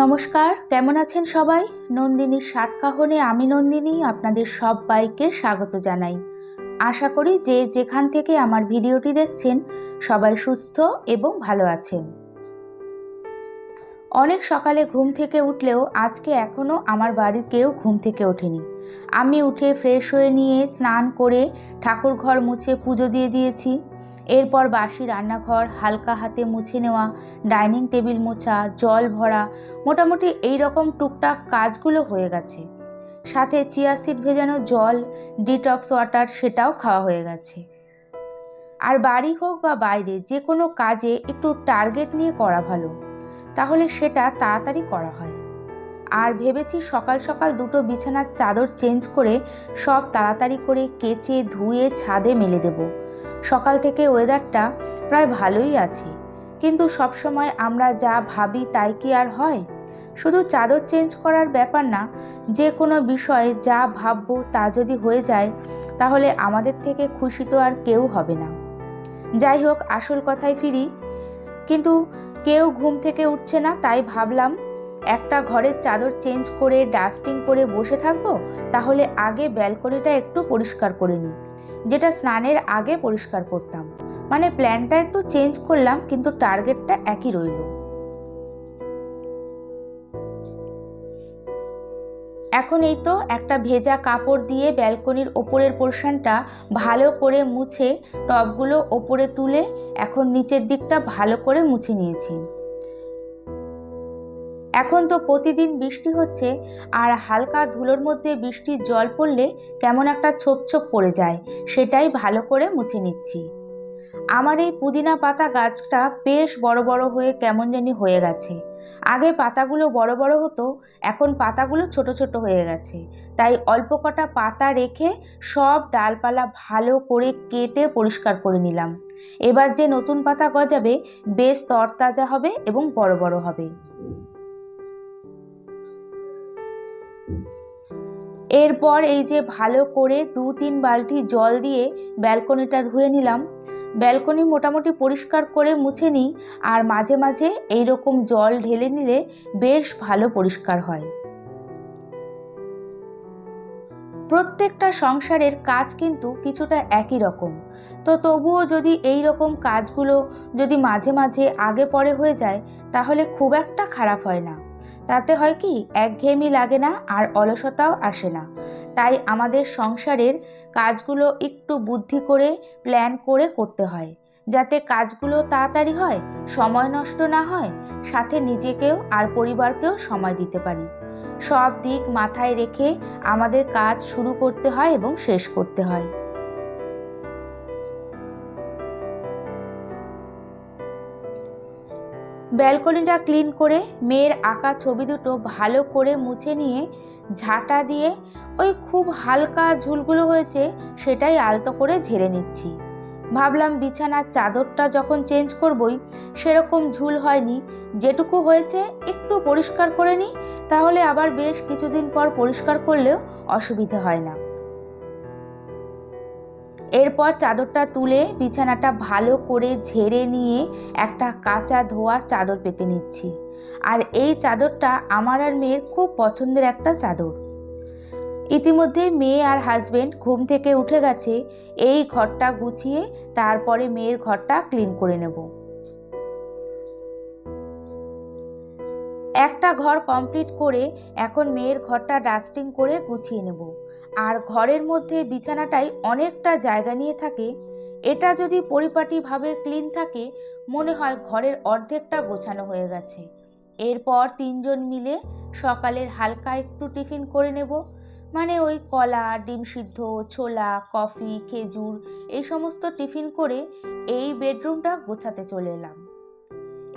নমস্কার, কেমন আছেন সবাই? নন্দিনীর সাতকাহনে আমি নন্দিনী আপনাদের সবাইকে স্বাগত জানাই। আশা করি যে যেখান থেকে আমার ভিডিওটি দেখছেন, সবাই সুস্থ এবং ভালো আছেন। অনেক সকালে ঘুম থেকে উঠলেও আজকে এখনও আমার বাড়ির কেউ ঘুম থেকে ওঠেনি। আমি উঠে ফ্রেশ হয়ে নিয়ে স্নান করে ঠাকুর ঘর মুছে পুজো দিয়ে দিয়েছি। এরপর বাসি রান্নাঘর, হালকা হাতে মুছে নেওয়া, ডাইনিং টেবিল মোছা, জল ভরা, মোটামুটি এই রকম টুকটাক কাজগুলো হয়ে গেছে। সাথে চিয়া সিড ভেজানো জল, ডিটক্স ওয়াটার সেটাও খাওয়া হয়ে গেছে। আর বাড়ি হোক বা বাইরে, যে কোনো কাজে একটু টার্গেট নিয়ে করা ভালো। তাহলে সেটা তাড়াতাড়ি করা হয়। আর ভেবেছি সকাল সকাল দুটো বিছানার চাদর চেঞ্জ করে সব তাড়াতাড়ি করে কেচে, ধুয়ে, ছাদে মেলে দেবো। সকাল থেকে ওয়েদারটা প্রায় ভালোই আছে। কিন্তু সবসময় আমরা যা ভাবি তাই কি আর হয়? শুধু চাদর চেঞ্জ করার ব্যাপার না, যে কোনো বিষয়ে যা ভাববো তা যদি হয়ে যায়, তাহলে আমাদের থেকে খুশি তো আর কেউ হবে না। যাই হোক, আসল কথায় ফিরি। কিন্তু কেউ ঘুম থেকে উঠছে না, তাই ভাবলাম একটা ঘরের চাদর চেঞ্জ করে, ডাস্টিং করে বসে থাকব, তাহলে আগে ব্যালকনিটা একটু পরিষ্কার করে নিই। যেটা স্নানের আগে পরিষ্কার করতাম। মানে প্ল্যানটা একটু চেঞ্জ করলাম, কিন্তু টার্গেটটা একই রইল। এখন এই তো একটা ভেজা কাপড় দিয়ে ব্যালকনির ওপরের পোর্শনটা ভালো করে মুছে, টবগুলো ওপরে তুলে, এখন নিচের দিকটা ভালো করে মুছে নিয়েছি। এখন তো প্রতিদিন বৃষ্টি হচ্ছে আর হালকা ধুলোর মধ্যে বৃষ্টির জল পড়লে কেমন একটা ছোপ ছোপ পড়ে যায়, সেটাই ভালো করে মুছে নিচ্ছি। আমার এই পুদিনা পাতা গাছটা বেশ বড় বড় হয়ে কেমন জানি হয়ে গেছে। আগে পাতাগুলো বড় বড় হতো, এখন পাতাগুলো ছোট ছোট হয়ে গেছে। তাই অল্প কটা পাতা রেখে সব ডালপালা ভালো করে কেটে পরিষ্কার করে নিলাম। এবার যে নতুন পাতা গজাবে, বেশ তরতাজা হবে এবং বড় বড় হবে। এরপর এই যে ভালো করে দু তিন বালতি জল দিয়ে ব্যালকনিটা ধুয়ে নিলাম। ব্যালকনি মোটামুটি পরিষ্কার করে মুছে নিই আর মাঝে মাঝে এই রকম জল ঢেলে নিলে বেশ ভালো পরিষ্কার হয়। প্রত্যেকটা সংসারের কাজ কিন্তু কিছুটা একই রকম। তো তবুও যদি এই রকম কাজগুলো যদি মাঝে মাঝে আগে পরে হয়ে যায়, তাহলে খুব একটা খারাপ হয় না। তাতে হয় কি, একঘেয়েমি লাগে না আর অলসতাও আসে না। তাই আমাদের সংসারের কাজগুলো একটু বুদ্ধি করে প্ল্যান করে করতে হয়। যাতে কাজগুলো তাড়াতাড়ি হয়, সময় নষ্ট না হয়, সাথে নিজেকেও আর পরিবারকেও সময় দিতে পারি। সব দিক মাথায় রেখে আমাদের কাজ শুরু করতে হয় এবং শেষ করতে হয়। ব্যালকনিটা ক্লিন করে মেয়ের আঁকা ছবি দুটো ভালো করে মুছে নিয়ে ঝাঁটা দিয়ে ওই খুব হালকা ঝুলগুলো হয়েছে সেটাই আলতো করে ঝেড়ে নিচ্ছি। ভাবলাম বিছানার চাদরটা যখন চেঞ্জ করবই, সেরকম ঝুল হয়নি। যেটুকু হয়েছে একটু পরিষ্কার করে নিই, তাহলে আবার বেশ কিছুদিন পর পরিষ্কার করলেও অসুবিধে হয় না। এরপর চাদরটা তুলে বিছানাটা ভালো করে ঝেড়ে নিয়ে একটা কাঁচা ধোয়া চাদর পেতে নিচ্ছি। আর এই চাদরটা আমার আর মেয়ের খুব পছন্দের একটা চাদর। ইতিমধ্যে মেয়ে আর হাজবেন্ড ঘুম থেকে উঠে গেছে, এই ঘরটা গুছিয়ে তারপরে মেয়ের ঘরটা ক্লিন করে নেব। একটা ঘর কমপ্লিট করে এখন মেয়ের ঘরটা ডাস্টিং করে গুছিয়ে নেব। আর ঘরের মধ্যে বিছানাটাই অনেকটা জায়গা নিয়ে থাকে, এটা যদি পরিপাটিভাবে ক্লিন থাকে, মনে হয় ঘরের অর্ধেকটা গোছানো হয়ে গেছে। এরপর তিনজন মিলে সকালের হালকা একটু টিফিন করে নেব। মানে ওই কলা, ডিম সিদ্ধ, ছোলা, কফি, খেজুর, এই সমস্ত টিফিন করে এই বেডরুমটা গোছাতে চলে এলাম।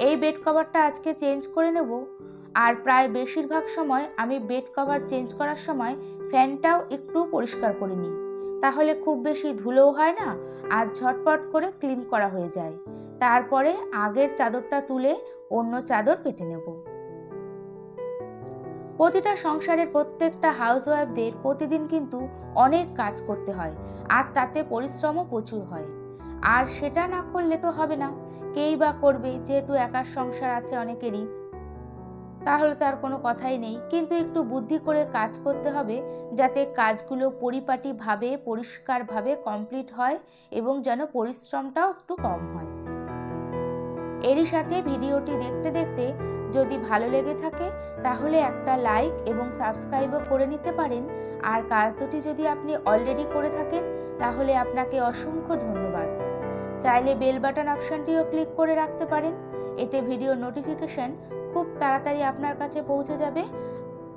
এই বেড কভারটা আজকে চেঞ্জ করে নেব। আর প্রায় বেশিরভাগ সময় আমি বেড কভার চেঞ্জ করার সময় ফ্যানটাও একটু পরিষ্কার করে নিই। তাহলে খুব বেশি ধুলোও হয় না আর ঝটপট করে ক্লিন করা হয়ে যায়। তারপরে আগের চাদরটা তুলে অন্য চাদর পেতে নেব। প্রতিটা সংসারের প্রত্যেকটা হাউসওয়াইফদের প্রতিদিন কিন্তু অনেক কাজ করতে হয় আর তাতে পরিশ্রমও প্রচুর হয়। আর সেটা না করলে তো হবে না। কেই বা করবে? যেহেতু একার সংসার আছে অনেকেরই। তাহলে তার কোনো কথাই নেই। কিন্তু একটু বুদ্ধি করে কাজ করতে হবে যাতে কাজগুলো পরিপাটিভাবে, পরিষ্কারভাবে কমপ্লিট হয় এবং যেন পরিশ্রমটাও একটু কম হয়। এরই সাথে ভিডিওটি দেখতে দেখতে যদি ভালো লেগে থাকে, তাহলে একটা লাইক এবং সাবস্ক্রাইবও করে নিতে পারেন। আর কাজ দুটি যদি আপনি অলরেডি করে থাকেন, তাহলে আপনাকে অসংখ্য ধন্যবাদ। চাইলে বেল বাটন অপশানটিও ক্লিক করে রাখতে পারেন। এতে ভিডিও নোটিফিকেশন খুব তাড়াতাড়ি আপনার কাছে পৌঁছে যাবে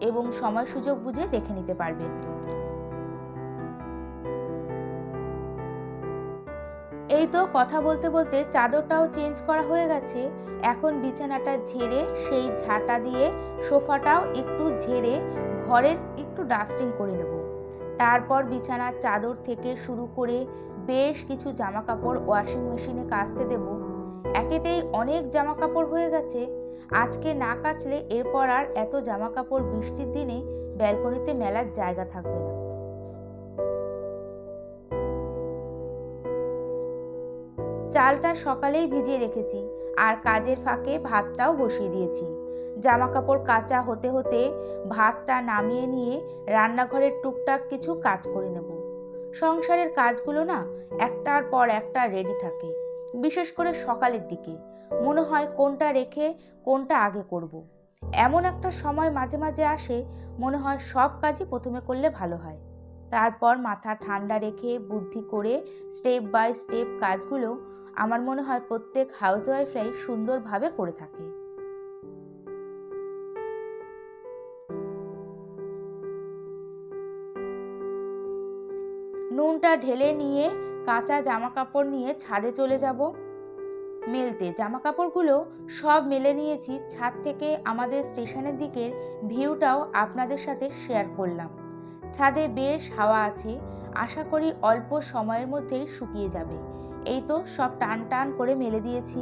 এবং সময় সুযোগ বুঝে দেখে নিতে পারবেন এই তো কথা বলতে বলতে চাদরটাও চেঞ্জ করা হয়ে গেছে। এখন বিছানাটা ঝেড়ে সেই ঝাঁটা দিয়ে সোফাটাও একটু ঝেড়ে ঘরের একটু ডাস্টিং করে নেব। তারপর বিছানার চাদর থেকে শুরু করে বেশ কিছু জামা কাপড় ওয়াশিং মেশিনে কাচতে দেব। একেতেই অনেক জামা কাপড় হয়ে গেছে। আজকে না কাচলে এরপর আর এত জামা কাপড় বৃষ্টির দিনে ব্যালকনিতে মেলার জায়গা থাকবে না। চালটা সকালেই ভিজিয়ে রেখেছি আর কাজের ফাঁকে ভাতটাও বসিয়ে দিয়েছি। জামা কাপড় কাঁচা হতে হতে ভাতটা নামিয়ে নিয়ে রান্নাঘরের টুকটাক কিছু কাজ করে নেব। সংসারের কাজগুলো না একটার পর একটা রেডি থাকে। বিশেষ করে সকালের দিকে। মনে হয় কোনটা রেখে কোনটা আগে করব। এমন একটা সময় মাঝে মাঝে আসে, মনে হয় সব কাজই প্রথমে করলে ভালো হয়। তারপর মাথা ঠান্ডা রেখে বুদ্ধি করে স্টেপ বাই স্টেপ কাজগুলো আমার মনে হয় প্রত্যেক হাউসওয়াইফরাই সুন্দরভাবে করে থাকে। নুনটা ঢেলে নিয়ে কাঁচা জামা কাপড় নিয়ে ছাদে চলে যাব। মেলতে জামা কাপড়গুলো সব মেলে নিয়েছি, ছাদ থেকে আমাদের স্টেশনের দিকের ভিউটাও আপনাদের সাথে শেয়ার করলাম। ছাদে বেশ হাওয়া আছে, আশা করি অল্প সময়ের মধ্যেই শুকিয়ে যাবে। এই তো সব টান টান করে মেলে দিয়েছি।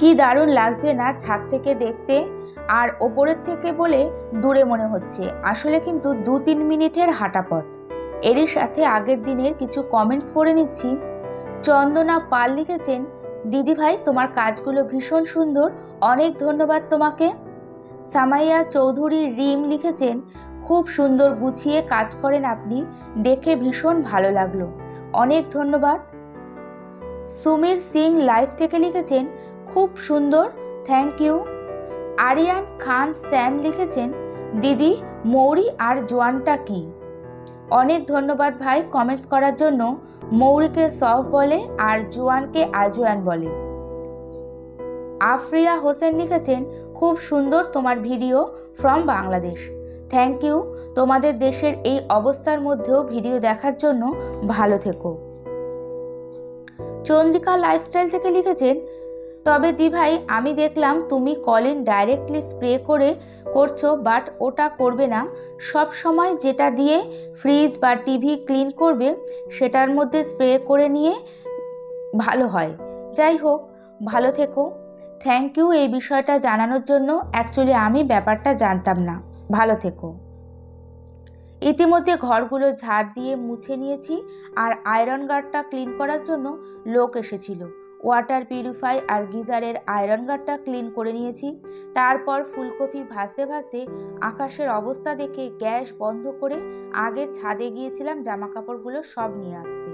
কি দারুণ লাগছে না ছাদ থেকে দেখতে। আর ওপরের থেকে বলে দূরে মনে হচ্ছে। আসলে কিন্তু দু তিন মিনিটের হাঁটা পথ এরই সাথে আগের দিনের কিছু কমেন্টস পড়ে নিচ্ছি। চন্দনা পাল লিখেছেন দিদিভাই তোমার কাজগুলো ভীষণ সুন্দর। অনেক ধন্যবাদ তোমাকে। সামাইয়া চৌধুরী রিম লিখেছেন, খুব সুন্দর গুছিয়ে কাজ করেন আপনি। দেখে ভীষণ ভালো লাগল। অনেক ধন্যবাদ। সুমির সিং লাইভ থেকে লিখেছেন খুব সুন্দর। Thank you Aryan Khan Sam লিখেছেন, দিদি, মৌরি আর জোয়ানটা কি? অনেক ধন্যবাদ ভাই কমেন্টস করার জন্য। মৌরিকে সফ বলে আর জোয়ানকে আজওয়ান বলে। আফরিয়া হোসেন লিখেছেন, খুব সুন্দর তোমার video from Bangladesh. Thank you তোমাদের দেশের এই অবস্থার মধ্যেও ভিডিও দেখার জন্য ভালো থেকো। চন্দিকা লাইফস্টাইল থেকে লিখেছেন তবে দিভাই, আমি দেখলাম তুমি কলিন ডাইরেক্টলি স্প্রে করে করছ বাট ওটা করবে না। সব সময় যেটা দিয়ে ফ্রিজ বা টিভি ক্লিন করবে, সেটার মধ্যে স্প্রে করে নিয়ে ভালো হয়। যাই হোক, ভালো থেকো। থ্যাংক ইউ এই বিষয়টা জানানোর জন্য। অ্যাকচুয়ালি আমি ব্যাপারটা জানতাম না। ভালো থেকো। ইতিমধ্যে ঘরগুলো ঝাড় দিয়ে মুছে নিয়েছি, আর আয়রন গার্ডটা ক্লিন করার জন্য লোক এসেছিল। ওয়াটার পিউরিফাই আর গিজারের আয়রন গার্ডটা ক্লিন করে নিয়েছি। তারপর ফুলকপি ভাজতে ভাজতে আকাশের অবস্থা দেখে গ্যাস বন্ধ করে আগে ছাদে গিয়েছিলাম জামা কাপড়গুলো সব নিয়ে আসতে।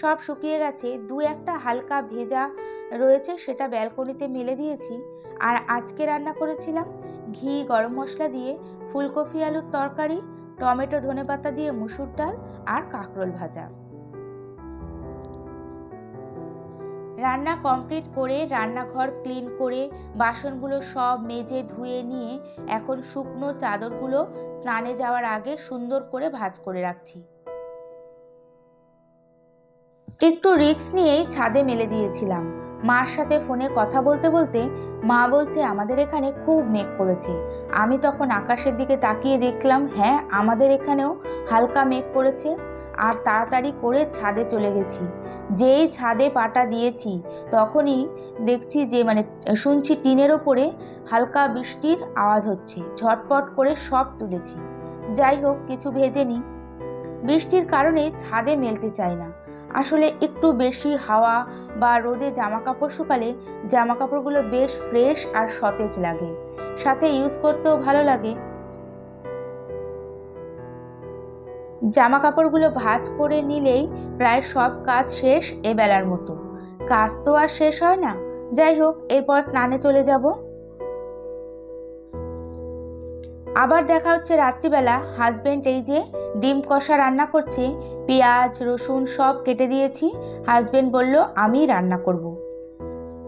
সব শুকিয়ে গেছে, দু একটা হালকা ভেজা রয়েছে সেটা ব্যালকনিতে মেলে দিয়েছি আর আজকে রান্না করেছিলাম ঘি, গরম মশলা দিয়ে ফুলকপি আলুর তরকারি, টমেটো ধনেপাতা দিয়ে মুসুর ডাল আর কাঁকরোল ভাজা। রান্না কমপ্লিট করে রান্নাঘর ক্লিন করে বাসনগুলো সব মেজে ধুয়ে নিয়ে এখন শুকনো চাদরগুলো স্নানে যাওয়ার আগে সুন্দর করে ভাজ করে রাখছি। একটু রিক্স নিয়েই ছাদে মেলে দিয়েছিলাম। মার সাথে ফোনে কথা বলতে বলতে মা বলছে, আমাদের এখানে খুব মেঘ পড়েছে আমি তখন আকাশের দিকে তাকিয়ে দেখলাম হ্যাঁ আমাদের এখানেও হালকা মেঘ পড়েছে আর তাড়াতাড়ি করে ছাদে চলে গেছি। যেই ছাদে পাটা দিয়েছি, তখনই দেখছি যে মানে শুনছি টিনের ওপরে হালকা বৃষ্টির আওয়াজ হচ্ছে। ঝটপট করে সব তুলেছি। যাই হোক, কিছু ভেজে নিই। বৃষ্টির কারণে ছাদে মেলতে চাই না। আসলে একটু বেশি হাওয়া বা রোদে জামা কাপড় শুকালে জামা কাপড়গুলো বেশ ফ্রেশ আর সতেজ লাগে। সাথে ইউজ করতেও ভালো লাগে। জামা কাপড়গুলো ভাঁজ করে নিলেই প্রায় সব কাজ শেষ এবেলার মতো। কাজ তো আর শেষ হয় না। যাই হোক, এরপর স্নানে চলে যাব। আবার দেখা হচ্ছে রাত্রিবেলা। হাজবেন্ড এই যে ডিম কষা রান্না করছে, পেঁয়াজ, রসুন সব কেটে দিয়েছি। হাজবেন্ড বলল আমি রান্না করব।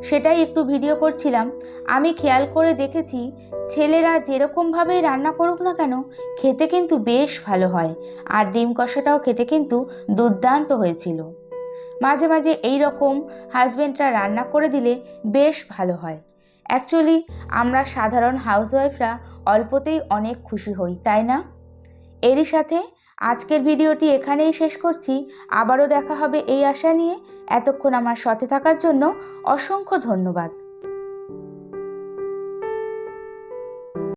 সেটাই একটু ভিডিও করছিলাম। আমি খেয়াল করে দেখেছি, ছেলেরা যেরকমভাবেই রান্না করুক না কেন, খেতে কিন্তু বেশ ভালো হয়। আর ডিম কষাটাও খেতে কিন্তু দুর্দান্ত হয়েছিল। মাঝে মাঝে এই রকম হাজব্যান্ডরা রান্না করে দিলে বেশ ভালো হয়। অ্যাকচুয়ালি আমরা সাধারণ হাউসওয়াইফরা অল্পতেই অনেক খুশি হই, তাই না? এরই সাথে আজকের ভিডিওটি এখানেই শেষ করছি। আবারও দেখা হবে এই আশা নিয়ে। এতক্ষণ আমার সাথে থাকার জন্য অসংখ্য ধন্যবাদ।